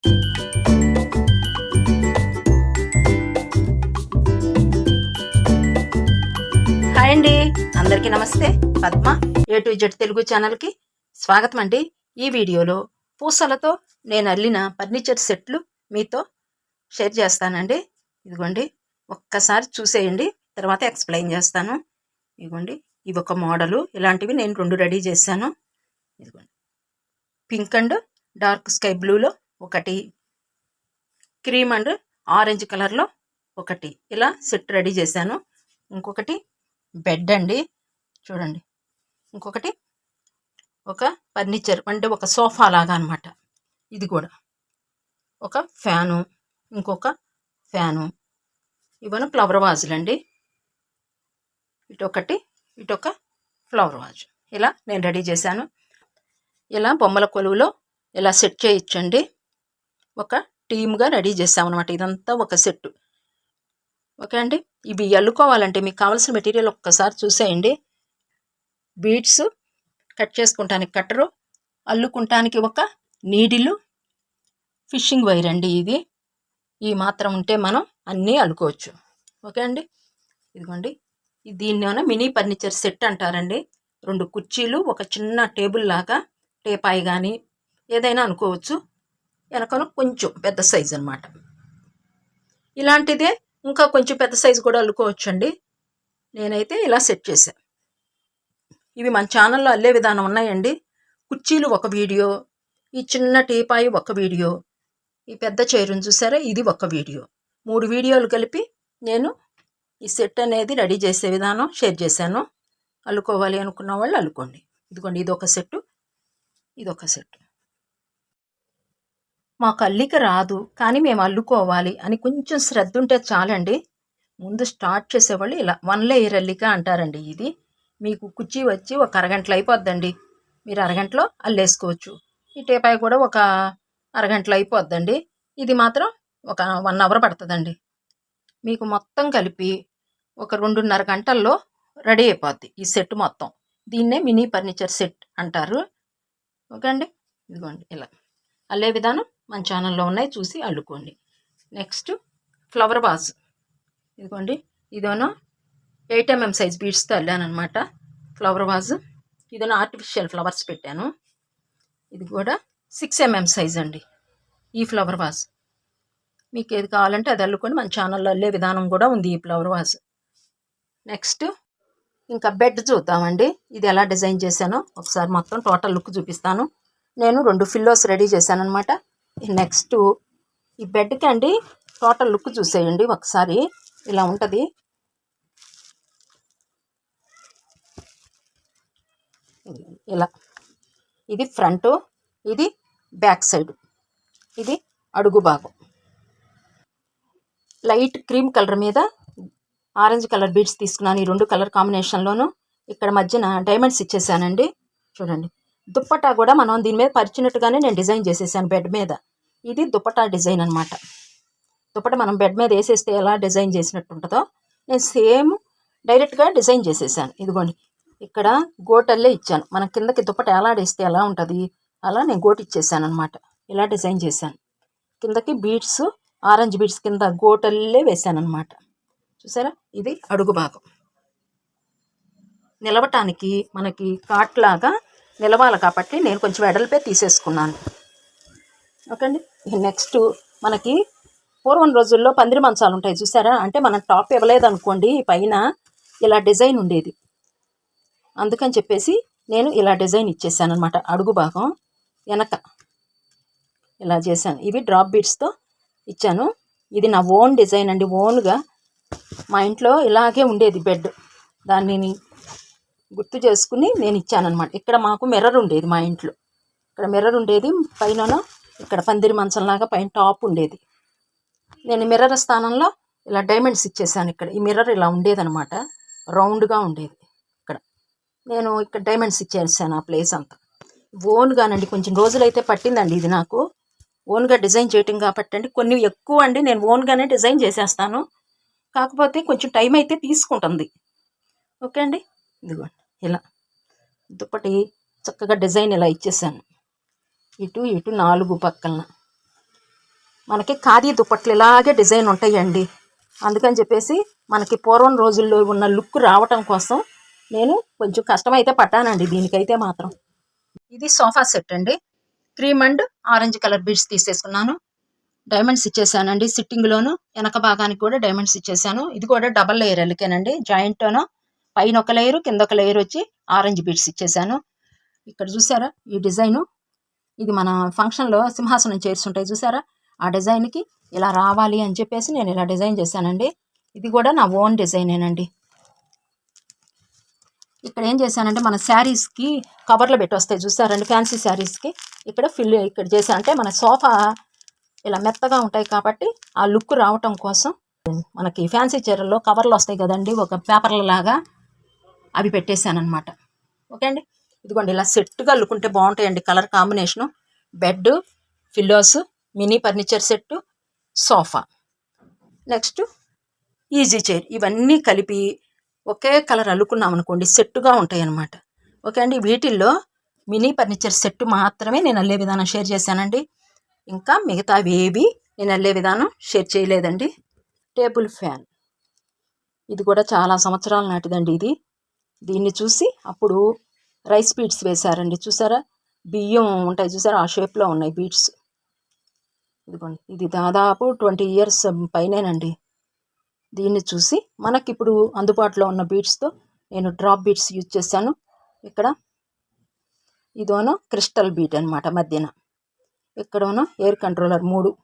Hi అండి. అందరికీ నమస్తే. Padma A to Z Telugu ఛానల్కి స్వాగతం అండి. ఈ వీడియోలో పూసలతో నేను అల్లిన ఫర్నిచర్ సెట్లు మీతో షేర్ చేస్తానండి. ఇదిగోండి ఒక్కసారి చూసేయండి. తర్వాత ఎక్స్ప్లెయిన్ చేస్తాను. ఇదిగోండి ఇవి ఒక మోడలు. ఇలాంటివి నేను రెండు రెడీ చేశాను. ఇదిగోండి. పింక్ అండ్ డార్క్ స్కై బ్లూలో ఒకటి. క్రీమ్ అండ్ ఆరెంజ్ కలర్లో ఒకటి. ఇలా సెట్ రెడీ చేశాను. ఇంకొకటి బెడ్ అండి. చూడండి. ఇంకొకటి ఒక ఫర్నిచర్ అంటే ఒక సోఫా లాగా అనమాట ఇది కూడా. ఒక ఫ్యాను. ఇంకొక ఫ్యాను. ఇవన్నీ ఫ్లవర్ వాజులు అండి. ఇటొకటి ఇటొక ఫ్లవర్ వాజు. ఇలా నేను రెడీ చేశాను. ఇలా బొమ్మల కొలువులో ఇలా సెట్ చేయొచ్చండి. ఒక టీమ్గా రెడీ చేసామన్నమాట ఇదంతా ఒక సెట్. ఓకే అండి? ఇవి అల్లుకోవాలంటే మీకు కావాల్సిన మెటీరియల్ ఒక్కసారి చూసేయండి. బీడ్స్ కట్ చేసుకుంటానికి కట్టరు. అల్లుకుంటానికి ఒక నీడిలు. ఫిషింగ్ వైర్ అండి ఇది. ఈ మాత్రం ఉంటే మనం అన్నీ అల్లుకోవచ్చు. ఓకే అండి? ఇదిగోండి. దీన్ని మినీ ఫర్నిచర్ సెట్ అంటారండి. రెండు కుర్చీలు ఒక చిన్న టేబుల్ లాగా టేపాయి కానీ ఏదైనా అనుకోవచ్చు. వెనకను కొంచెం పెద్ద సైజు అనమాట ఇలాంటిదే ఇంకా కొంచెం పెద్ద సైజు కూడా అల్లుకోవచ్చండి. నేనైతే ఇలా సెట్ చేశాను ఇవి మన ఛానల్లో అల్లే విధానం ఉన్నాయండి. కుర్చీలు ఒక వీడియో ఈ చిన్న టీపాయి ఒక వీడియో ఈ పెద్ద చైరుని చూసారా? ఇది ఒక వీడియో. మూడు వీడియోలు కలిపి నేను ఈ సెట్ అనేది రెడీ చేసే విధానం షేర్ చేశాను. అల్లుకోవాలి అనుకున్న వాళ్ళు అల్లుకోండి. ఇదిగోండి ఇది ఒక సెట్టు ఇది ఒక సెట్ మాకు అల్లిక రాదు కానీ మేము అల్లుకోవాలి అని కొంచెం శ్రద్ధ ఉంటే చాలండి. ముందు స్టార్ట్ చేసేవాళ్ళు ఇలా వన్ లేయర్ అల్లిక అంటారండి ఇది. మీకు కుర్చీ వచ్చి ఒక అరగంటలో అయిపోద్దండి. మీరు అరగంటలో అల్లేసుకోవచ్చు. ఈ టేపాయి కూడా ఒక అరగంటలో అయిపోద్దండి. ఇది మాత్రం ఒక వన్ అవర్ పడుతుందండి. మీకు మొత్తం కలిపి ఒక రెండున్నర గంటల్లో రెడీ అయిపోద్ది ఈ సెట్ మొత్తం. దీన్నే మినీ ఫర్నిచర్ సెట్ అంటారు. ఓకే అండి? ఇదిగోండి ఇలా. అల్లే విధానం మన ఛానల్లో ఉన్నాయి చూసి అల్లుకోండి. నెక్స్ట్ ఫ్లవర్ వాజ్ ఇదిగోండి ఇదోనో ఎయిట్ ఎంఎం సైజ్ బీడ్స్తో అల్లానమాట ఫ్లవర్ వాజ్ ఇదోనో ఆర్టిఫిషియల్ ఫ్లవర్స్ పెట్టాను. ఇది కూడా సిక్స్ ఎంఎం సైజ్ అండి ఈ ఫ్లవర్ వాజ్ మీకు ఏది కావాలంటే అది అల్లుకొని మన ఛానల్లో అల్లే విధానం కూడా ఉంది ఈ ఫ్లవర్ వాజ్ నెక్స్ట్ ఇంకా బెడ్ చూద్దామండి. ఇది ఎలా డిజైన్ చేశానో ఒకసారి మొత్తం టోటల్ లుక్ చూపిస్తాను. నేను రెండు ఫిల్లోస్ రెడీ చేశాను అనమాట నెక్స్ట్ ఈ బెడ్కి అండి టోటల్ లుక్ చూసేయండి ఒకసారి. ఇలా ఉంటుంది. ఇలా. ఇది ఫ్రంట్ ఇది బ్యాక్ సైడ్ ఇది అడుగు భాగం. లైట్ క్రీమ్ కలర్ మీద ఆరెంజ్ కలర్ బీడ్స్ తీసుకున్నాను. ఈ రెండు కలర్ కాంబినేషన్లోను ఇక్కడ మధ్యన డైమండ్స్ ఇచ్చేసానండి. చూడండి. దుప్పటా కూడా మనం దీని మీద పరిచినట్టుగానే నేను డిజైన్ చేసేసాను బెడ్ మీద. ఇది దుపటా డిజైన్ అనమాట దుప్పట మనం బెడ్ మీద వేసేస్తే ఎలా డిజైన్ చేసినట్టు ఉంటుందో నేను సేమ్ డైరెక్ట్గా డిజైన్ చేసేసాను. ఇదిగోండి ఇక్కడ గోటల్లే ఇచ్చాను. మన కిందకి దుప్పట ఎలాడేస్తే ఎలా ఉంటుంది అలా నేను గోటు ఇచ్చేసాను అనమాట ఇలా డిజైన్ చేశాను. కిందకి బీడ్స్ ఆరెంజ్ బీడ్స్ కింద గోటల్లే వేసాను అనమాట చూసారా? ఇది అడుగు భాగం. నిలవటానికి మనకి కాట్లాగా నిలవాలి కాబట్టి నేను కొంచెం వెడల్పే తీసేసుకున్నాను. ఓకే అండి నెక్స్ట్ మనకి పూర్వం రోజుల్లో పందిరి మంచాలు ఉంటాయి చూసారా? అంటే మనం టాప్ ఇవ్వలేదు అనుకోండి పైన ఇలా డిజైన్ ఉండేది. అందుకని చెప్పేసి నేను ఇలా డిజైన్ ఇచ్చేసాను అనమాట అడుగు భాగం వెనక ఇలా చేశాను. ఇవి డ్రాప్ బీట్స్తో ఇచ్చాను. ఇది నా ఓన్ డిజైన్ అండి ఓన్గా మా ఇంట్లో ఇలాగే ఉండేది బెడ్. దాన్ని గుర్తు చేసుకుని నేను ఇచ్చానమాట ఇక్కడ మాకు మిర్రర్ ఉండేది మా ఇంట్లో. ఇక్కడ మిర్రర్ ఉండేది పైన ఇక్కడ పందిరి మంచంలాగా పైన టాప్ ఉండేది. నేను మిర్రర్ స్థానంలో ఇలా డైమండ్స్ ఇచ్చేసాను ఇక్కడ. ఈ మిర్రర్ ఇలా ఉండేదనమాట రౌండ్గా ఉండేది ఇక్కడ. నేను ఇక్కడ డైమండ్స్ ఇచ్చేసాను ఆ ప్లేస్ అంతా. ఓన్గానండి కొంచెం రోజులైతే పట్టిందండి ఇది నాకు. ఓన్గా డిజైన్ చేయటం కాబట్టి అండి కొన్ని ఎక్కువ అండి నేను ఓన్గానే డిజైన్ చేసేస్తాను. కాకపోతే కొంచెం టైం అయితే తీసుకుంటుంది. ఓకే అండి? ఇదిగోండి ఇలా దుప్పటి చక్కగా డిజైన్ ఇలా ఇచ్చేసాను. ఇటు ఇటు నాలుగు పక్కన. మనకి ఖాదీ దుప్పట్లు ఇలాగే డిజైన్ ఉంటాయండి. అందుకని చెప్పేసి మనకి పూర్వం రోజుల్లో ఉన్న లుక్ రావటం కోసం నేను కొంచెం కష్టమైతే పట్టానండి దీనికైతే మాత్రం. ఇది సోఫా సెట్ అండి. Cream and orange colour beads తీసేసుకున్నాను. డైమండ్స్ ఇచ్చేసానండి సిట్టింగ్లోను వెనక భాగానికి కూడా డైమండ్స్ ఇచ్చేసాను. ఇది కూడా డబల్ లేయర్ ఎలికేనండి. జాయింట్లోనో పైన ఒక లేయర్ కింద ఒక లేయర్ వచ్చి ఆరెంజ్ బీడ్స్ ఇచ్చేసాను. ఇక్కడ చూసారా ఈ డిజైను? ఇది మన ఫంక్షన్లో సింహాసనం చైర్స్ ఉంటాయి చూసారా? ఆ డిజైన్కి ఇలా రావాలి అని చెప్పేసి నేను ఇలా డిజైన్ చేశానండి. ఇది కూడా నా ఓన్ డిజైనేనండి. ఇక్కడ ఏం చేశానంటే మన శారీస్కి కవర్లో పెట్టి వస్తాయి చూసారండి ఫ్యాన్సీ శారీస్కి. ఇక్కడ ఫిల్ ఇక్కడ చేశానంటే మన సోఫా ఇలా మెత్తగా ఉంటాయి కాబట్టి ఆ లుక్ రావటం కోసం మనకి ఫ్యాన్సీ చీరల్లో కవర్లు వస్తాయి కదండి ఒక పేపర్ల లాగా అవి పెట్టేశానమాట ఓకే అండి? ఇదిగోండి ఇలా సెట్గా అల్లుకుంటే బాగుంటాయండి colour combination. Bed pillows mini furniture set sofa. Next easy chair. ఇవన్నీ కలిపి ఒకే కలర్ అల్లుకున్నాం అనుకోండి సెట్టుగా ఉంటాయి అన్నమాట ఓకే అండి వీటిల్లో మినీ ఫర్నిచర్ సెట్ మాత్రమే నేను అల్లే విధానం షేర్ చేశానండి. ఇంకా మిగతావి ఏవి నేను అల్లే విధానం షేర్ చేయలేదండి. Table fan. ఇది కూడా చాలా సంవత్సరాల నాటిదండి ఇది. దీన్ని చూసి అప్పుడు రైస్ బీడ్స్ వేశారండి. చూసారా? బియ్యం ఉంటాయి చూసారా? ఆ షేప్లో ఉన్నాయి బీట్స్ ఇదిగోండి. ఇది దాదాపు ట్వంటీ ఇయర్స్ పైనేనండి. దీన్ని చూసి మనకిప్పుడు అందుబాటులో ఉన్న బీట్స్తో నేను డ్రాప్ బీట్స్ యూజ్ చేశాను. ఇక్కడ ఇదోనో క్రిస్టల్ బీట్ అనమాట మధ్యన. ఇక్కడోనో ఎయిర్ కంట్రోలర్ మూడు.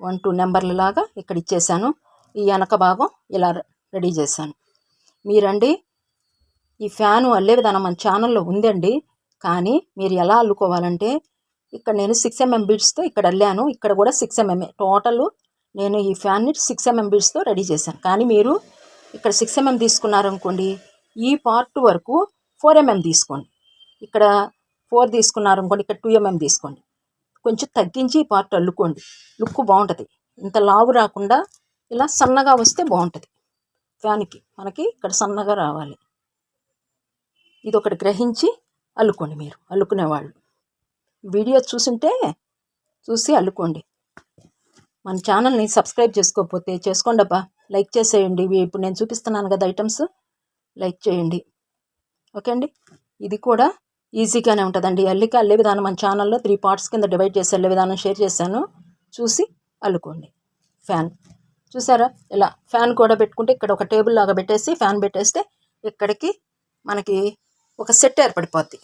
వన్ టూ నెంబర్ల లాగా ఇక్కడ ఇచ్చేసాను ఈ వెనక భాగం ఇలా రెడీ చేశాను. మీరండి ఈ ఫ్యాను అల్లే విధానం మన ఛానల్లో ఉందండి. కానీ మీరు ఎలా అల్లుకోవాలంటే ఇక్కడ నేను సిక్స్ ఎంఎం బీడ్స్తో ఇక్కడ అల్లాను. ఇక్కడ కూడా సిక్స్ ఎంఎంఏ టోటల్ నేను ఈ ఫ్యాన్ని సిక్స్ ఎంఎం బీడ్స్తో రెడీ చేశాను. కానీ మీరు ఇక్కడ సిక్స్ ఎంఎం తీసుకున్నారనుకోండి ఈ పార్ట్ వరకు ఫోర్ ఎంఎం తీసుకోండి. ఇక్కడ ఫోర్ తీసుకున్నారనుకోండి ఇక్కడ టూ ఎంఎం తీసుకోండి. కొంచెం తగ్గించి ఈ పార్ట్ అల్లుకోండి. లుక్ బాగుంటుంది. ఇంత లావు రాకుండా ఇలా సన్నగా వస్తే బాగుంటుంది. ఫ్యాన్కి మనకి ఇక్కడ సన్నగా రావాలి. ఇది ఒకటి గ్రహించి అల్లుకోండి మీరు అల్లుకునేవాళ్ళు. వీడియో చూసుంటే చూసి అల్లుకోండి. మన ఛానల్ని సబ్స్క్రైబ్ చేసుకోకపోతే చేసుకోండి అబ్బా లైక్ చేసేయండి. ఇప్పుడు నేను చూపిస్తున్నాను కదా ఐటమ్స్. లైక్ చేయండి. ఓకే అండి? ఇది కూడా ఈజీగానే ఉంటుందండి. అల్లిక అల్లే విధానం మన ఛానల్లో త్రీ పార్ట్స్ కింద డివైడ్ చేసి అల్లే విధానం షేర్ చేశాను. చూసి అల్లుకోండి. ఫ్యాన్. చూసారా? ఇలా ఫ్యాన్ కూడా పెట్టుకుంటే ఇక్కడ ఒక టేబుల్ లాగా పెట్టేసి ఫ్యాన్ పెట్టేస్తే ఇక్కడికి మనకి ఒక సెట్ ఏర్పడిపోద్ది.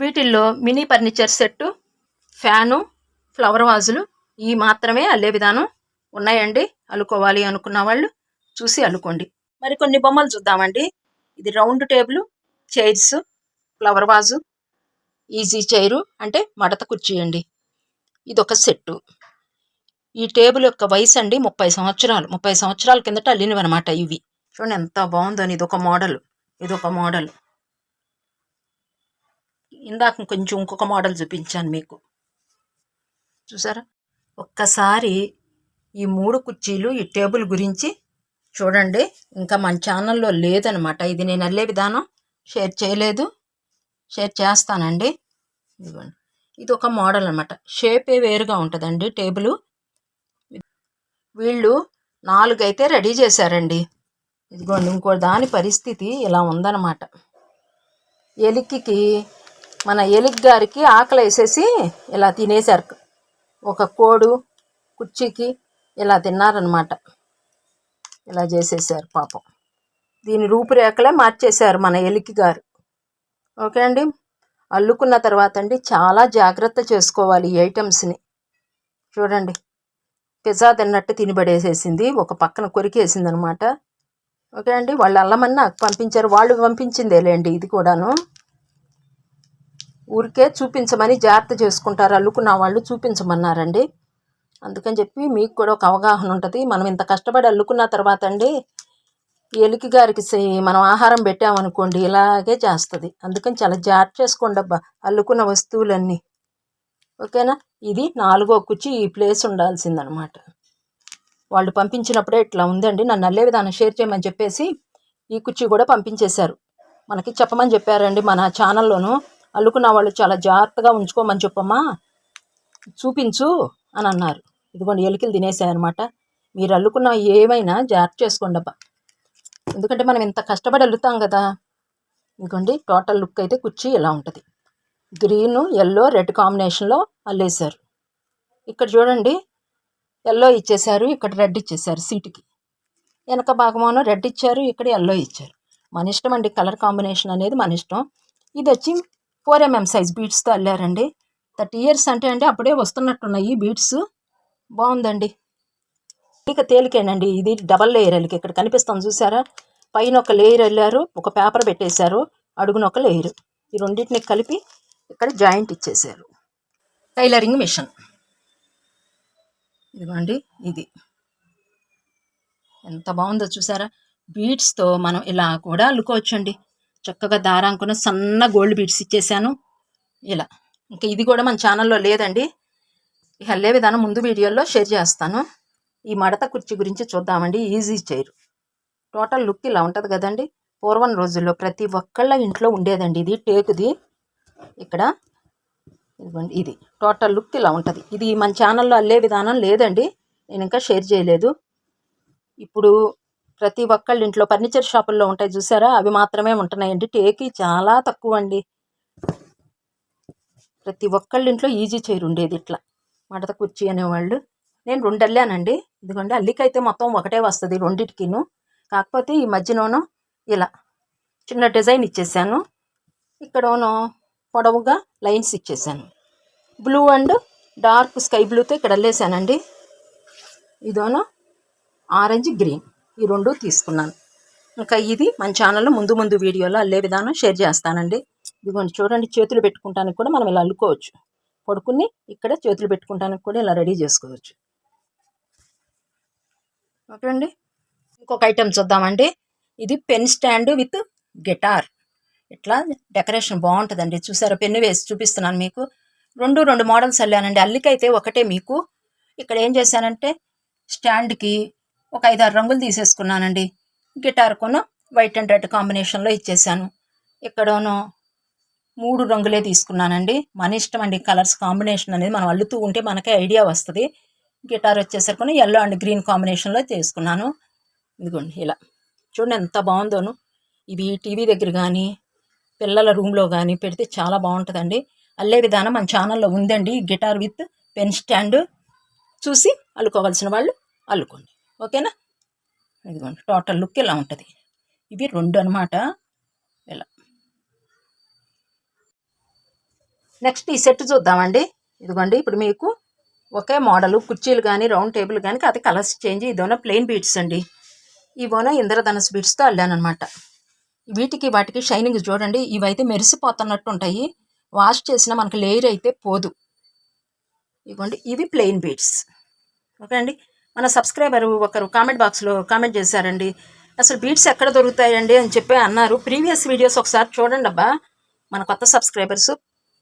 వీటిల్లో mini furniture set fan flower వాజులు ఈ మాత్రమే అల్లే విధానం. ఉన్నాయండి అల్లుకోవాలి అనుకున్న వాళ్ళు చూసి అల్లుకోండి మరి కొన్ని బొమ్మలు చూద్దామండి. ఇది round table chairs flower vase easy chair అంటే మడత కుర్చీ అండి. ఇది ఒక సెట్టు. ఈ టేబుల్ యొక్క వయసు అండి ముప్పై సంవత్సరాలు. ముప్పై సంవత్సరాల కిందట అల్లినవి అనమాట ఇవి. చూడండి ఎంత బాగుందో ఇది ఒక మోడల్. ఇది ఒక మోడల్. ఇందాక కొంచెం ఇంకొక మోడల్ చూపించాను మీకు. చూసారా? ఒక్కసారి ఈ మూడు కుర్చీలు ఈ టేబుల్ గురించి చూడండి. ఇంకా మన ఛానల్లో లేదనమాట. ఇది నేను అల్లే విధానం షేర్ చేయలేదు. షేర్ చేస్తానండి. ఇదిగోండి. ఇది ఒక మోడల్ అనమాట. షేపే వేరుగా ఉంటుందండి టేబుల్. వీళ్ళు నాలుగైతే రెడీ చేశారండి. ఇదిగోండి ఇంకో దాని పరిస్థితి ఇలా ఉందన్నమాట ఎలిక్కి మన ఎలిక్ గారికి ఆకలి వేసేసి ఇలా తినేశారు. ఒక కోడు కుర్చీకి ఇలా తిన్నారనమాట ఇలా చేసేసారు పాపం. దీని రూపురేఖలే మార్చేశారు మన ఎలికి గారు. ఓకే అండి? అల్లుకున్న తర్వాత అండి చాలా జాగ్రత్త చేసుకోవాలి ఈ ఐటమ్స్ని. చూడండి. పిజ్జా తిన్నట్టు తినిబడేసేసింది. ఒక పక్కన కొరికేసింది అనమాట ఓకే అండి? వాళ్ళు అల్లమని నాకు పంపించారు. వాళ్ళు పంపించిందేలేండి ఇది కూడాను. ఊరికే చూపించమని జాగ్రత్త చేసుకుంటారు అల్లుకున్న వాళ్ళు చూపించమన్నారండి. అందుకని చెప్పి మీకు కూడా ఒక అవగాహన ఉంటుంది. మనం ఇంత కష్టపడి అల్లుకున్న తర్వాత అండి ఎలికి గారికి మనం ఆహారం పెట్టామనుకోండి ఇలాగే చేస్తుంది. అందుకని చాలా జాగ్రత్త చేసుకోండి అబ్బా అల్లుకున్న వస్తువులన్నీ. ఓకేనా? ఇది నాలుగో కుచ్చి ఈ ప్లేస్ ఉండాల్సిందనమాట. వాళ్ళు పంపించినప్పుడే ఇట్లా ఉందండి. నన్ను అల్లే విధానం షేర్ చేయమని చెప్పేసి ఈ కుర్చీ కూడా పంపించేశారు. మనకి చెప్పమని చెప్పారండి మన ఛానల్లోనూ. అల్లుకున్న వాళ్ళు చాలా జాగ్రత్తగా ఉంచుకోమని చెప్పమ్మా. చూపించు అని అన్నారు. ఇదిగోండి ఎలుకలు తినేసాయి అనమాట మీరు అల్లుకున్న ఏమైనా జాగ్రత్త చేసుకోండి అబ్బా. ఎందుకంటే మనం ఇంత కష్టపడి అల్లుతాం కదా. ఇదిగోండి టోటల్ లుక్ అయితే కుర్చీ ఇలా ఉంటుంది. గ్రీన్ ఎల్లో రెడ్ కాంబినేషన్లో అల్లేశారు. ఇక్కడ చూడండి ఎల్లో ఇచ్చేశారు ఇక్కడ రెడ్ ఇచ్చేశారు సీటుకి. వెనక భాగమోనో రెడ్ ఇచ్చారు ఇక్కడ ఎల్లో ఇచ్చారు. మన ఇష్టం అండి కలర్ కాంబినేషన్ అనేది మన ఇష్టం. ఇది వచ్చి ఫోర్ ఎంఎం సైజ్ బీట్స్తో అల్లారండి. థర్టీ ఇయర్స్ అంటే అండి అప్పుడే వస్తున్నట్టున్నాయి బీట్స్ బాగుందండి. ఇక తేలికేనండి ఇది డబల్ లేయర్ అల్లికి ఇక్కడ కనిపిస్తుంది చూసారా? పైన ఒక లేయర్ వెళ్ళారు ఒక పేపర్ పెట్టేశారు అడుగున ఒక లేయర్ ఈ రెండింటిని కలిపి ఇక్కడ జాయింట్ ఇచ్చేసారు టైలరింగ్ మిషన్ ఇదిగోండి ఇది. ఎంత బాగుందో చూసారా? బీడ్స్తో మనం ఇలా కూడా అల్లుకోవచ్చండి. చక్కగా దారాంకున సన్న గోల్డ్ బీడ్స్ ఇచ్చేసాను. ఇలా. ఇంకా ఇది కూడా మన ఛానల్లో లేదండి. ఈ హల్లే విధానం ముందు వీడియోలో షేర్ చేస్తాను. ఈ మడత కుర్చీ గురించి చూద్దామండి. ఈజీ చైర్ టోటల్ లుక్ ఇలా ఉంటుంది కదండి. పూర్వం రోజుల్లో ప్రతి ఒక్కళ్ళ ఇంట్లో ఉండేదండి ఇది టేకుది. ఇక్కడ ఇదిగోండి ఇది. టోటల్ లుక్ ఇలా ఉంటుంది. ఇది మన ఛానల్లో అల్లే విధానం లేదండి. నేను ఇంకా షేర్ చేయలేదు. ఇప్పుడు ప్రతి ఒక్కళ్ళ ఇంట్లో ఫర్నిచర్ షాపుల్లో ఉంటాయి చూసారా? అవి మాత్రమే ఉంటున్నాయండి. టేకి చాలా తక్కువ అండి ప్రతి ఒక్కళ్ళ ఇంట్లో ఈజీ చైర్ ఉండేది ఇట్లా. మడత కుర్చీ అనేవాళ్ళు. నేను రెండు అల్లానండి ఇదిగోండి అల్లికైతే మొత్తం ఒకటే వస్తుంది రెండిటికిను. కాకపోతే ఈ మధ్యలోనూ ఇలా చిన్న డిజైన్ ఇచ్చేసాను. ఇక్కడను పొడవుగా లైన్స్ ఇచ్చేసాను. బ్లూ అండ్ డార్క్ స్కై బ్లూతో ఇక్కడ అల్లేసానండి. ఇదోనో ఆరెంజ్ గ్రీన్. ఈ రెండు తీసుకున్నాను. ఇంకా ఇది మన ఛానల్లో ముందు ముందు వీడియోలో అల్లే విధానం షేర్ చేస్తానండి. ఇదిగోండి చూడండి చేతులు పెట్టుకుంటానికి కూడా మనం ఇలా అల్లుకోవచ్చు. పడుకుని ఇక్కడ చేతులు పెట్టుకుంటానికి కూడా ఇలా రెడీ చేసుకోవచ్చు. ఓకే అండి ఇంకొక ఐటెం చూద్దామండి. ఇది పెన్ స్టాండ్ విత్ గిటార్. ఇట్లా డెకరేషన్ బాగుంటుందండి. చూసారా పెన్ను వేసి చూపిస్తున్నాను మీకు. రెండు రెండు మోడల్స్ అల్లానండి. అల్లికైతే ఒకటే మీకు. ఇక్కడ ఏం చేశానంటే స్టాండ్కి ఒక ఐదారు రంగులు తీసేసుకున్నానండి. గిటార్ కొను వైట్ అండ్ రెడ్ కాంబినేషన్లో ఇచ్చేసాను ఇక్కడను మూడు రంగులే తీసుకున్నానండి. మన ఇష్టం అండి కలర్స్ కాంబినేషన్ అనేది. మనం అల్లుతూ ఉంటే మనకే ఐడియా వస్తుంది. గిటార్ వచ్చేసరికి ఎల్లో అండ్ గ్రీన్ కాంబినేషన్లో తీసుకున్నాను ఇదిగోండి ఇలా. చూడండి ఎంత బాగుందోను. ఇవి టీవీ దగ్గర కానీ పిల్లల రూమ్లో కానీ పెడితే చాలా బాగుంటుందండి. అల్లే విధానం మన ఛానల్లో ఉందండి. గిటార్ విత్ పెన్ స్టాండ్ చూసి అల్లుకోవాల్సిన వాళ్ళు అల్లుకోండి. ఓకేనా? ఇదిగోండి టోటల్ లుక్ ఇలా ఉంటుంది? ఇవి రెండు అనమాట ఇలా. నెక్స్ట్ ఈ సెట్ చూద్దామండి. ఇదిగోండి ఇప్పుడు మీకు ఒకే మోడల్ కుర్చీలు కానీ రౌండ్ టేబుల్ కానీ అది కలర్స్ చేంజ్ ఇదోన ప్లెయిన్ బీట్స్ అండి. ఇవోన ఇంద్రధనస్ బీట్స్తో అల్లానమాట వీటికి వాటికి షైనింగ్ చూడండి ఇవైతే మెరిసిపోతున్నట్టు ఉంటాయి. వాష్ చేసిన మనకి లేయర్ అయితే పోదు. ఇవ్వండి ఇవి ప్లెయిన్ బీట్స్ ఓకే అండి మన సబ్స్క్రైబర్ ఒకరు కామెంట్ బాక్స్లో కామెంట్ చేశారండి. అసలు బీట్స్ ఎక్కడ దొరుకుతాయండి? అని చెప్పి అన్నారు. ప్రీవియస్ వీడియోస్ ఒకసారి చూడండి అబ్బా. మన కొత్త సబ్స్క్రైబర్స్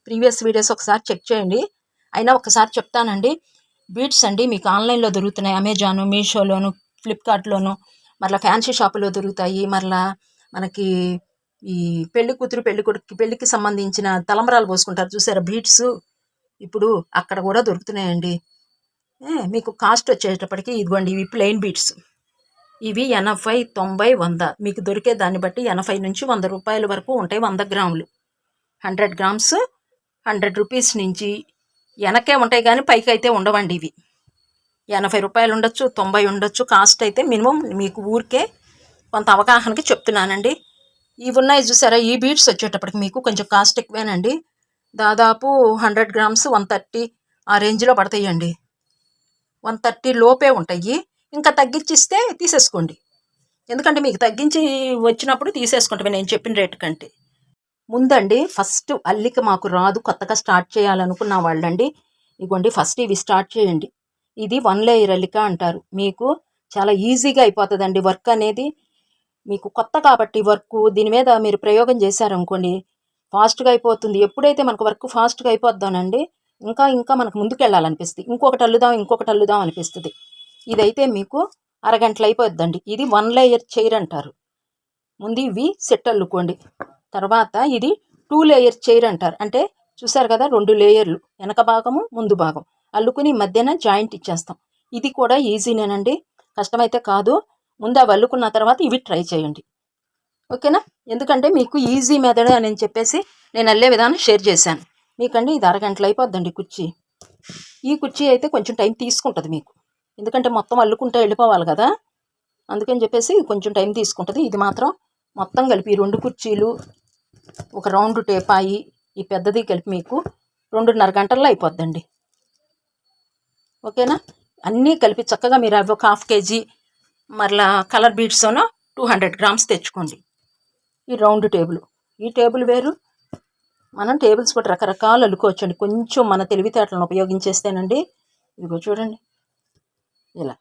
ప్రీవియస్ వీడియోస్ ఒకసారి చెక్ చేయండి. అయినా ఒకసారి చెప్తానండి. బీట్స్ అండి మీకు ఆన్లైన్లో దొరుకుతున్నాయి. అమెజాను మీషోలోను ఫ్లిప్కార్ట్లోను మరలా ఫ్యాన్సీ షాపులో దొరుకుతాయి. మరలా మనకి ఈ పెళ్ళి కూతురు పెళ్ళి కొడుకు పెళ్ళికి సంబంధించిన తలంబరాలు పోసుకుంటారు. చూసారా బీట్స్? ఇప్పుడు అక్కడ కూడా దొరుకుతున్నాయండి. మీకు కాస్ట్ వచ్చేటప్పటికి ఇదిగోండి ఇవి ప్లెయిన్ బీట్స్. ఇవి ఎనభై తొంభై వంద. మీకు దొరికే దాన్ని బట్టి ఎనభై నుంచి వంద రూపాయల వరకు ఉంటాయి వంద గ్రాములు. హండ్రెడ్ గ్రామ్స్ హండ్రెడ్ రూపీస్ నుంచి వెనకే ఉంటాయి కానీ పైకి అయితే ఉండవండి ఇవి. ఎనభై రూపాయలు ఉండొచ్చు తొంభై ఉండొచ్చు. కాస్ట్ అయితే మినిమం మీకు ఊరికే కొంత అవగాహనకి చెప్తున్నానండి. ఇవి ఉన్నాయి చూసారా ఈ బీడ్స్ వచ్చేటప్పటికి మీకు కొంచెం కాస్ట్ ఎక్కువేనండి. దాదాపు హండ్రెడ్ గ్రామ్స్ వన్ థర్టీ ఆ రేంజ్లో పడతాయండి. వన్ థర్టీ లోపే ఉంటాయి. ఇంకా తగ్గించిస్తే తీసేసుకోండి. ఎందుకంటే మీకు తగ్గించి వచ్చినప్పుడు తీసేసుకుంటాం నేను చెప్పిన రేటు కంటే. ముందండి ఫస్ట్ అల్లిక మాకు రాదు. కొత్తగా స్టార్ట్ చేయాలనుకున్న వాళ్ళండి. ఇగోండి ఫస్ట్ ఇవి స్టార్ట్ చేయండి. ఇది వన్ లేయర్ అల్లిక అంటారు. మీకు చాలా ఈజీగా అయిపోతుందండి వర్క్ అనేది. మీకు కొత్త కాబట్టి వర్క్ దీని మీద మీరు ప్రయోగం చేశారనుకోండి ఫాస్ట్గా అయిపోతుంది. ఎప్పుడైతే మనకు వర్క్ ఫాస్ట్గా అయిపోద్దానండి ఇంకా ఇంకా మనకు ముందుకు వెళ్ళాలనిపిస్తుంది ఇంకొకటి అల్లుదాం ఇంకొకటి అల్లుదాం అనిపిస్తుంది. ఇదైతే మీకు అరగంటలు అయిపోద్దండి ఇది వన్ లేయర్ చైర్ అంటారు. ముందు ఇవి సెట్ అల్లుకోండి. తర్వాత ఇది టూ లేయర్ చైర్ అంటారు. అంటే చూసారు కదా రెండు లేయర్లు. వెనక భాగము ముందు భాగం. అల్లుకుని ఈ మధ్యన జాయింట్ ఇచ్చేస్తాం. ఇది కూడా ఈజీనేనండి. కష్టమైతే కాదు. ముందు అవి అల్లుకున్న తర్వాత ఇవి ట్రై చేయండి. ఓకేనా? ఎందుకంటే మీకు ఈజీ మెథడ్ అని చెప్పేసి నేను అల్లే విధానం షేర్ చేశాను. మీకండి ఇది అరగంటలు అయిపోద్దండి కుర్చీ. ఈ కుర్చీ అయితే కొంచెం టైం తీసుకుంటుంది మీకు. ఎందుకంటే మొత్తం అల్లుకుంటే వెళ్ళిపోవాలి కదా. అందుకని చెప్పేసి కొంచెం టైం తీసుకుంటుంది. ఇది మాత్రం మొత్తం కలిపి ఈ రెండు కుర్చీలు ఒక రౌండ్ టేపాయి ఈ పెద్దది కలిపి మీకు రెండున్నర గంటల్లో అయిపోద్దండి. ఓకేనా? అన్నీ కలిపి చక్కగా మీరు అవి ఒక హాఫ్ కేజీ మరలా కలర్ బీడ్స్తోనో టూ హండ్రెడ్ గ్రామ్స్ తెచ్చుకోండి. ఈ రౌండ్ టేబుల్. ఈ టేబుల్ వేరు మనం టేబుల్స్ కూడా రకరకాలు అల్లుకోవచ్చండి. కొంచెం మన తెలివితేటలను ఉపయోగించేస్తేనండి. ఇదిగో చూడండి. ఇలా.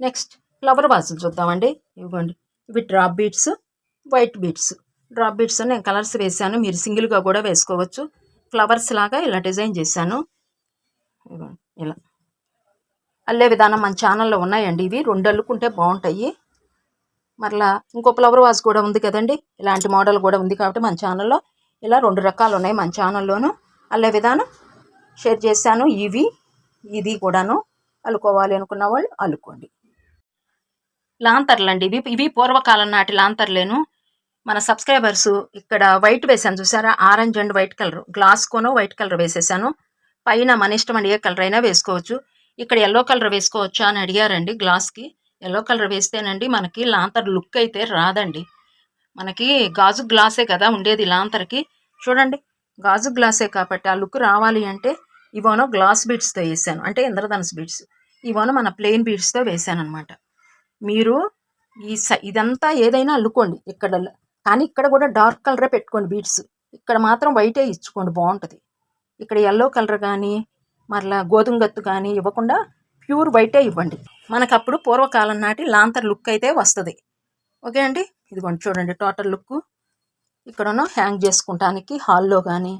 నెక్స్ట్ ఫ్లవర్ వాసులు చూద్దామండి. ఇవ్వండి. ఇవి drop beads white beads drop beads నేను కలర్స్ వేసాను మీరు సింగిల్గా కూడా వేసుకోవచ్చు. ఫ్లవర్స్ లాగా ఇలా డిజైన్ చేశాను. ఇలా. అల్లే విధానం మన ఛానల్లో ఉన్నాయండి ఇవి. రెండు అల్లుకుంటే బాగుంటాయి. మరలా ఇంకో ఫ్లవర్ వాజ్ కూడా ఉంది కదండి. ఇలాంటి మోడల్ కూడా ఉంది కాబట్టి మన ఛానల్లో ఇలా రెండు రకాలు ఉన్నాయి మన ఛానల్లోనూ అల్లే విధానం షేర్ చేశాను. ఇవి ఇది కూడాను అల్లుకోవాలి అనుకున్న వాళ్ళు అల్లుకోండి లాంతర్లు అండి ఇవి ఇవి పూర్వకాలం నాటి లాంతర్లేను. మన సబ్స్క్రైబర్స్ ఇక్కడ వైట్ వేసాను చూసారా? Orange and white colour glass cone white colour వేసేసాను పైన మన ఇష్టం అండి ఏ కలర్ అయినా వేసుకోవచ్చు. ఇక్కడ ఎల్లో కలర్ వేసుకోవచ్చా అని అడిగారండి గ్లాస్కి ఎల్లో కలర్ వేస్తేనండి మనకి లాంతర్ లుక్ అయితే రాదండి. మనకి గాజు గ్లాసే కదా ఉండేది లాంతర్కి. చూడండి గాజు గ్లాసే కాబట్టి ఆ లుక్ రావాలి అంటే ఇవోనో గ్లాస్ బీడ్స్తో వేసాను. అంటే ఇంద్రధనుసు బీడ్స్. ఇవోనో మన ప్లెయిన్ బీడ్స్తో వేసాను అనమాట మీరు ఈ స ఇదంతా ఏదైనా అల్లుకోండి. ఇక్కడ కానీ ఇక్కడ కూడా డార్క్ కలరే పెట్టుకోండి బీడ్స్. ఇక్కడ మాత్రం వైటే ఇచ్చుకోండి బాగుంటుంది ఇక్కడ ఎల్లో కలర్ కానీ మరలా గోధుమ గత్తు కానీ ఇవ్వకుండా ప్యూర్ వైటే ఇవ్వండి. మనకు అప్పుడు పూర్వకాలం నాటి లాంతర్ లుక్ అయితే వస్తుంది. ఓకే అండి? ఇదిగోండి చూడండి టోటల్ లుక్ ఇక్కడనో హ్యాంగ్ చేసుకుంటానికి హాల్లో కానీ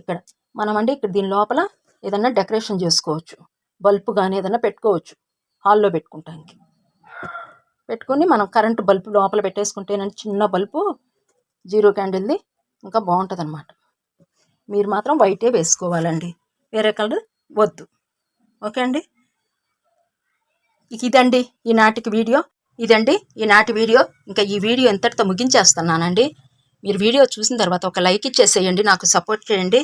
ఇక్కడ మనం అండి ఇక్కడ దీని లోపల ఏదైనా డెకరేషన్ చేసుకోవచ్చు. బల్బ్ కానీ ఏదైనా పెట్టుకోవచ్చు. హాల్లో పెట్టుకుంటానికి. పెట్టుకొని మనం కరెంటు బల్బు లోపల పెట్టేసుకుంటేనండి చిన్న బల్బు జీరో క్యాండిల్ది ఇంకా బాగుంటుంది అనమాట మీరు మాత్రం వైటే వేసుకోవాలండి. వేరే కలర్ వద్దు. ఓకే అండి? ఇక ఇదండి ఈనాటికి వీడియో. ఇదండి ఈనాటి వీడియో. ఇంకా ఈ వీడియో ఎంతటితో ముగించేస్తున్నానండి. మీరు వీడియో చూసిన తర్వాత ఒక లైక్ ఇచ్చేసేయండి నాకు సపోర్ట్ చేయండి.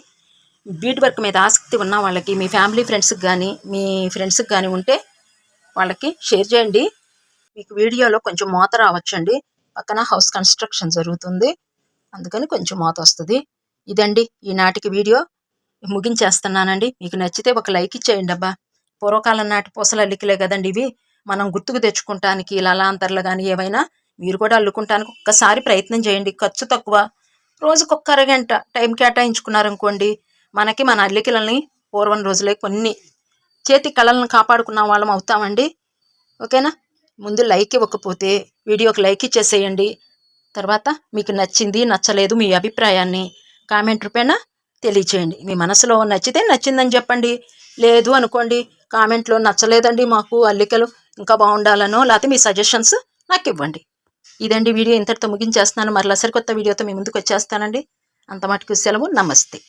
బీట్ వర్క్ మీద ఆసక్తి ఉన్న వాళ్ళకి మీ ఫ్యామిలీ ఫ్రెండ్స్కి కానీ మీ ఫ్రెండ్స్కి కానీ ఉంటే వాళ్ళకి షేర్ చేయండి. మీకు వీడియోలో కొంచెం మూత రావచ్చండి. పక్కన హౌస్ కన్స్ట్రక్షన్ జరుగుతుంది. అందుకని కొంచెం మూత వస్తుంది. ఇదండి ఈనాటికి వీడియో. ముగించేస్తున్నానండి. మీకు నచ్చితే ఒక లైక్ ఇచ్చేయండి అబ్బా. పూర్వకాలం నాటి పూసల అల్లికలే కదండి ఇవి. మనం గుర్తుకు తెచ్చుకుంటానికి లలాంతర్లు కానీ ఏవైనా మీరు కూడా అల్లుకుంటానికి ఒక్కసారి ప్రయత్నం చేయండి. ఖర్చు తక్కువ. రోజుకొక్క అరగంట టైం కేటాయించుకున్నారనుకోండి మనకి మన అల్లికలని పూర్వం రోజులే కొన్ని చేతి కళలను కాపాడుకున్న వాళ్ళం అవుతామండి. ఓకేనా? ముందు లైక్ ఇవ్వకపోతే వీడియోకి లైక్ ఇచ్చేసేయండి. తర్వాత మీకు నచ్చింది నచ్చలేదు మీ అభిప్రాయాన్ని కామెంట్ రూపేణ తెలియచేయండి. మీ మనసులో నచ్చితే నచ్చిందని చెప్పండి. లేదు అనుకోండి కామెంట్లో నచ్చలేదండి మాకు అల్లికలు. ఇంకా బాగుండాలనో లేకపోతే మీ సజెషన్స్ నాకు ఇవ్వండి. ఇదండి వీడియో ఇంతటితో ముగించేస్తున్నాను. మరలా సరికొత్త వీడియోతో మీ ముందుకు వచ్చేస్తానండి. అంత మటుకు సెలవు. నమస్తే.